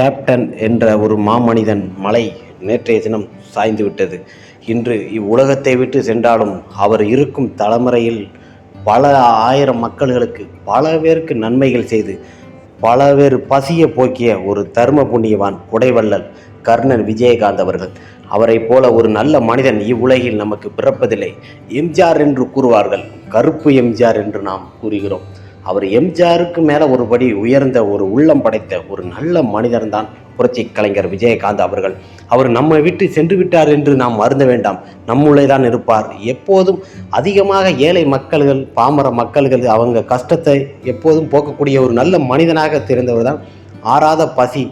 Captain என்ற ஒரு மாமனிதன் மலை நேற்றைய தினம் சாய்ந்து விட்டது. இன்று இவ்வுலகத்தை விட்டு சென்றாலும் அவர் இருக்கும் தலைமுறையில் பல ஆயிரம் மக்கள்களுக்கு பல பேருக்கு நன்மைகள் செய்து பல பேர் பசியை போக்கிய ஒரு தர்ம புண்ணியவான் குடைவள்ளல் கர்ணன் விஜயகாந்த் அவர்கள். அவரைப் போல ஒரு நல்ல மனிதன் இவ்வுலகில் நமக்கு பிறப்பதில்லை. எம்ஜிஆர் என்று கூறுவார்கள். கருப்பு எம்ஜிஆர் என்று நாம் கூறுகிறோம். அவர் எம்ஜிஆருக்கு மேலே ஒரு படி உயர்ந்த ஒரு உள்ளம் படைத்த ஒரு நல்ல மனிதன் தான் புரட்சி கலைஞர் விஜயகாந்த் அவர்கள். அவர் நம்மை விட்டு சென்று விட்டார் என்று நாம் மருந்த வேண்டாம். நம்முள்ளே தான் இருப்பார். எப்போதும் அதிகமாக ஏழை மக்கள்கள் பாமர மக்கள்கள் அவங்க கஷ்டத்தை எப்போதும் போக்கக்கூடிய ஒரு நல்ல மனிதனாக தெரிந்தவர் தான் ஆறாத பசி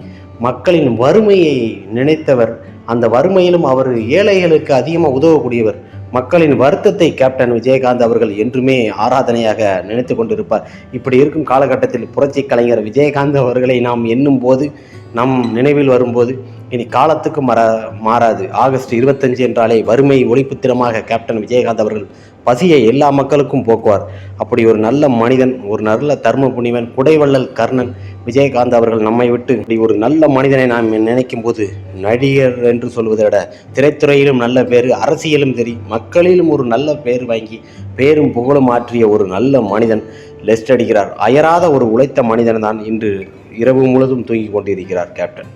மக்களின் வறுமையை நினைத்தவர். அந்த வறுமையிலும் அவர் ஏழைகளுக்கு அதிகமாக உதவக்கூடியவர். மக்களின் வருத்தத்தை கேப்டன் விஜயகாந்த் அவர்கள் என்றுமே ஆராதனையாக நினைத்து கொண்டிருப்பார். இப்படி இருக்கும் காலகட்டத்தில் புரட்சி கலைஞர் விஜயகாந்த் அவர்களை நாம் எண்ணும் போது நம் நினைவில் வரும்போது இனி காலத்துக்கு மற மாறாது. ஆகஸ்ட் இருபத்தஞ்சு என்றாலே வறுமை ஒழிப்பு தினமாக கேப்டன் விஜயகாந்த் அவர்கள் பசியை எல்லா மக்களுக்கும் போக்குவார். அப்படி ஒரு நல்ல மனிதன் ஒரு நல்ல தர்ம புனிவன் குடைவள்ளல் கர்ணன் விஜயகாந்த் அவர்கள் நம்மை விட்டு இப்படி ஒரு நல்ல மனிதனை நாம் நினைக்கும் போது நடிகர் என்று சொல்வதை விட திரைத்துறையிலும் நல்ல பேர் அரசியலும் சரி மக்களிலும் ஒரு நல்ல பேர் வாங்கி பேரும் புகழும் ஆற்றிய ஒரு நல்ல மனிதன் லெஸ்ட் அடிக்கிறார். அயராத ஒரு உழைத்த மனிதன் தான் இன்று இரவு முழுதும் தூங்கிக் கொண்டிருக்கிறார் கேப்டன்.